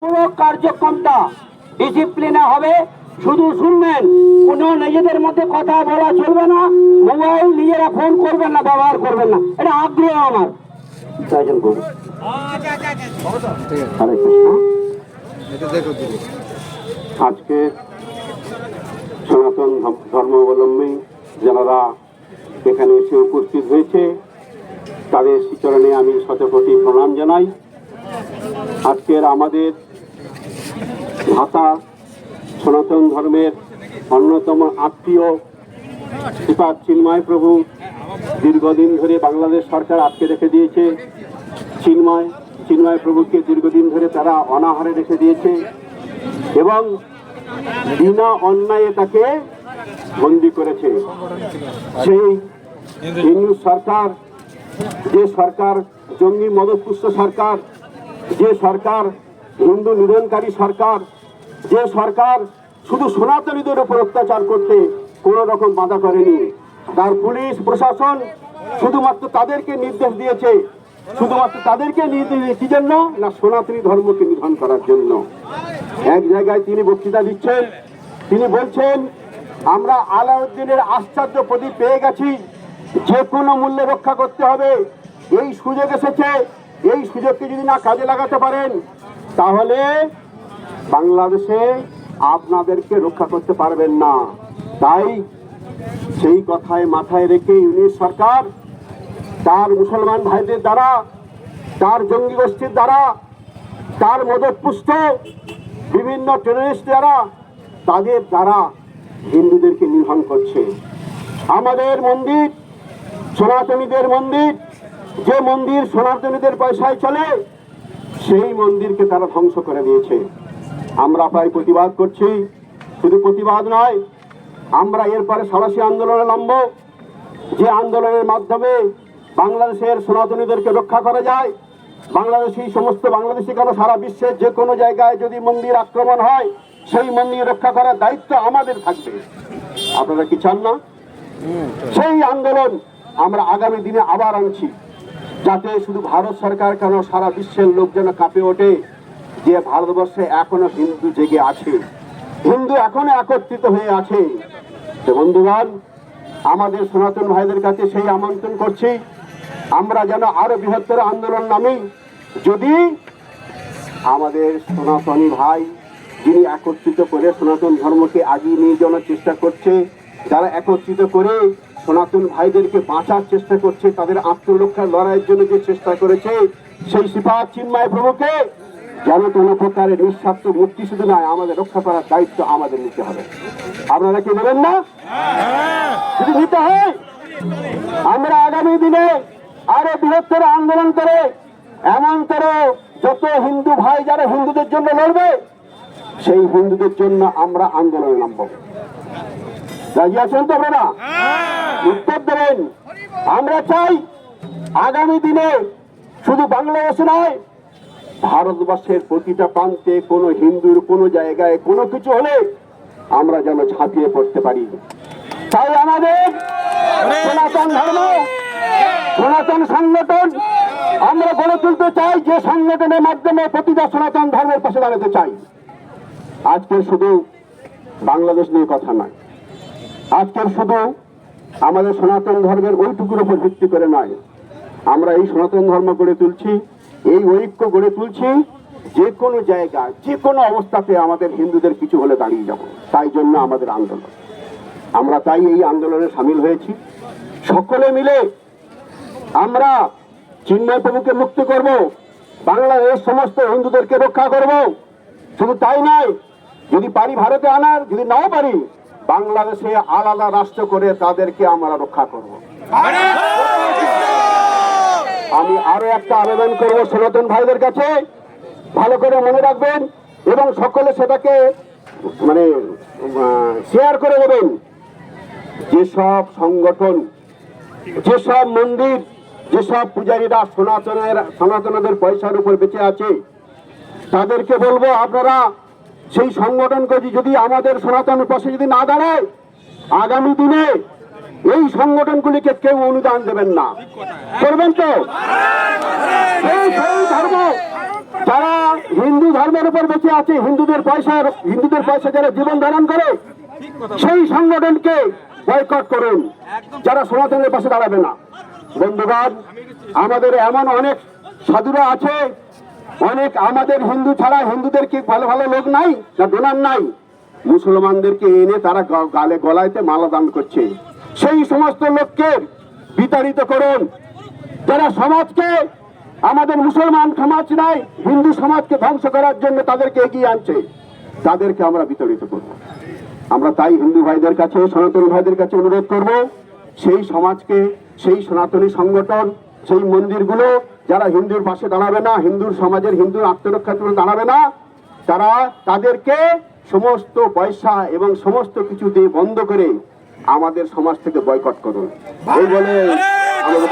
পুরো কার্যক্রমটা ডিসিপ্লিনে হবে। শুধু শুনবেন, কোনো নিজেদের মধ্যে কথা বলা চলবে না মোবাইল নিজেরা ফোন করবেন না, ব্যবহার করবেন না। এটা আগ্রহ আমার। আজকে সনাতন ধর্ম- ধর্মাবলম্বী যারা এখানে এসে উপস্থিত হয়েছে, তাদের শ্রীচরণে আমি শতকোটি প্রণাম জানাই। আজকের আমাদের ভাতা সনাতন ধর্মের অন্যতম আত্মীয় শ্রীপাদ চিন্ময় প্রভু দীর্ঘদিন ধরে বাংলাদেশ সরকার আটকে রেখে দিয়েছে। চিন্ময় চিন্ময় প্রভুকে দীর্ঘদিন ধরে তারা অনাহারে রেখে দিয়েছে এবং বিনা অন্যায়ে তাকে বন্দি করেছে। সেই হিন্দু সরকার, যে সরকার, জঙ্গি মদতপুষ্ট সরকার, যে সরকার, হিন্দু নিধনকারী সরকার যে সরকার শুধু সনাতনীদের উপর অত্যাচার করতে কোনো রকম বাধা করেনি, তার পুলিশ, প্রশাসন শুধুমাত্র তাদেরকে নির্দেশ দিয়েছে, শুধুমাত্র তাদেরকে নির্দেশ কি জন্য? না, সনাতনী ধর্মকে নিধন করার জন্য। এক জায়গায় তিনি বক্তৃতা দিচ্ছেন, তিনি বলছেন, আমরা আলাউদ্দিনের আশ্চর্য প্রদীপ পেয়ে গেছি। যে কোনো মূল্যে রক্ষা করতে হবে। এই সুযোগ এসেছে। এই সুযোগকে যদি না কাজে লাগাতে পারেন, তাহলে বাংলাদেশে আপনাদেরকে রক্ষা করতে পারবেন না। তাই সেই কথায় মাথায় রেখে ইউনিট সরকার, তার মুসলমান ভাইদের দ্বারা, তার জঙ্গি গোষ্ঠীর দ্বারা, তার মদতপুষ্ট বিভিন্ন টেররিস্ট দ্বারা তাদের দ্বারা হিন্দুদেরকে নিধন করছে। আমাদের মন্দির, সনাতনীদের মন্দির, যে মন্দির সনাতনীদের পয়সায় চলে, সেই মন্দিরকে তারা ধ্বংস করে দিয়েছে। আমরা প্রায় প্রতিবাদ করছি। শুধু প্রতিবাদ নয়, আমরা এরপরে সাহসী আন্দোলনে নামব। যে আন্দোলনের মাধ্যমে বাংলাদেশের সনাতনীদেরকে রক্ষা করা যায়, বাংলাদেশি সমস্ত বাংলাদেশি কেন সারা বিশ্বের যে কোনো জায়গায় যদি মন্দির আক্রমণ হয়, সেই মন্দির রক্ষা করার দায়িত্ব আমাদের থাকবে। আপনারা কি চান না? সেই আন্দোলন আমরা আগামী দিনে আবার আনছি, যাতে শুধু ভারত সরকার কেন সারা বিশ্বের লোক যেন কাঁপে ওঠে। যে ভারতবর্ষে এখনও হিন্দু জেগে আছে, হিন্দু এখনও একত্রিত হয়ে আছে। তো বন্ধুগণ, আমাদের সনাতন ভাইদের কাছে সেই আমন্ত্রণ করছি, আমরা যেন আরও বৃহত্তর আন্দোলন নামি, যদি আমাদের সনাতনী ভাই যিনি একত্রিত করে সনাতন ধর্মকে আগিয়ে নিয়ে যাওয়ার চেষ্টা করছে যারা একত্রিত করে সনাতন ভাইদেরকে বাঁচার চেষ্টা করছে, তাদের আত্মরক্ষার লড়াইয়ের জন্য যে চেষ্টা করেছে, সেই সিপাহ চিন্ময় প্রভুকে যেন প্রকারের নিঃস্বার্থ মুক্তি শুধু নয়, আমাদের রক্ষা করার দায়িত্ব আমাদের নিতে হবে। আপনারা কি বলেন না? নিতে হয়, আমরা আগামী দিনে আরও বৃহত্তর আন্দোলন করে, এমন করে যত হিন্দু ভাই যারা হিন্দুদের জন্য লড়বে, সেই হিন্দুদের জন্য আমরা আন্দোলনে নামবো। রাজি আছেন তো আপনারা? উত্তর দেবেন। আমরা চাই আগামী দিনে শুধু বাংলাদেশে নয় ভারতবর্ষের প্রতিটা প্রান্তে কোনো হিন্দুর কোনো জায়গায় কোনো কিছু হলে আমরা যেন ঝাঁপিয়ে পড়তে পারি। তাই আমাদের সনাতন ধর্ম, সনাতন সংগঠন, আমরা গড়ে তুলতে চাই, যে সংগঠনের মাধ্যমে প্রতিটা সনাতন ধর্মের পাশে দাঁড়াতে চাই। আজকের শুধু বাংলাদেশ নিয়ে কথা নয়। আজকের শুধু আমাদের সনাতন ধর্মের ওইটুকুর উপর ভিত্তি করে নয়। আমরা এই সনাতন ধর্ম গড়ে তুলছি। এই ঐক্য গড়ে তুলছি যে কোনো জায়গা, যে কোনো অবস্থাতে আমাদের হিন্দুদের কিছু হলে দাঁড়িয়ে যাব। তাই জন্য আমাদের আন্দোলন। আমরা তাই এই আন্দোলনে সামিল হয়েছি। সকলে মিলে আমরা চিন্ময় প্রভুকে মুক্তি করব বাংলাদেশ সমস্ত হিন্দুদেরকে রক্ষা করব। শুধু তাই নয়, যদি পারি ভারতে আনার, যদি নাও পারি, বাংলাদেশে আলাদা রাষ্ট্র করে তাদেরকে আমরা রক্ষা করব। আমি আরও একটা আবেদন করব সনাতন ভাইদের কাছে। ভালো করে মনে রাখবেন এবং সকলে সেটাকে মানে শেয়ার করে দেবেন। যেসব সংগঠন, যেসব মন্দির, যেসব পূজারীরা সনাতনের, সনাতনদের পয়সার উপর বেঁচে আছে, তাদেরকে বলব আপনারা সেই সংগঠনকে যদি আমাদের সনাতনের পাশে যদি না দাঁড়ায়, আগামী দিনে সংগঠনগুলিকে কেউ অনুদান দেবেন না। করবেন তো? সেই ধর্ম, যারা হিন্দু ধর্মের উপর বেঁচে আছে, হিন্দুদের পয়সার হিন্দুদের পয়সা যারা জীবন ধারণ করে, সেই সংগঠনকে বয়কট করুন। যারা সনাতনের পাশে দাঁড়াবে না। বন্ধুগণ, আমাদের এমন অনেক সাধুরা আছে, অনেক আমাদের হিন্দু ছাড়া হিন্দুদের কি ভালো ভালো লোক নাই, না ডোনার নাই? মুসলমানদেরকে এনে তারা গালে গলাইতে মালা দান করছে। সেই সমস্ত লোককে বিতাড়িত করুন। যারা সমাজকে, আমাদের মুসলমান সমাজ নাই হিন্দু সমাজকে ধ্বংস করার জন্য তাদেরকে এগিয়ে আনছে, তাদেরকে আমরা বিতাড়িত করব। আমরা তাই হিন্দু ভাইদের কাছে, সনাতনী ভাইদের কাছে অনুরোধ করব, সেই সমাজকে, সেই সনাতনী সংগঠন, সেই মন্দিরগুলো, যারা হিন্দুর পাশে দাঁড়াবে না, হিন্দুর সমাজের হিন্দুর আত্মরক্ষার জন্য দাঁড়াবে না, তারা তাদেরকে সমস্ত পয়সা এবং সমস্ত কিছু দিয়ে বন্ধ করে আমাদের সমাজ থেকে বয়কট করুন। এই বলে আমাদের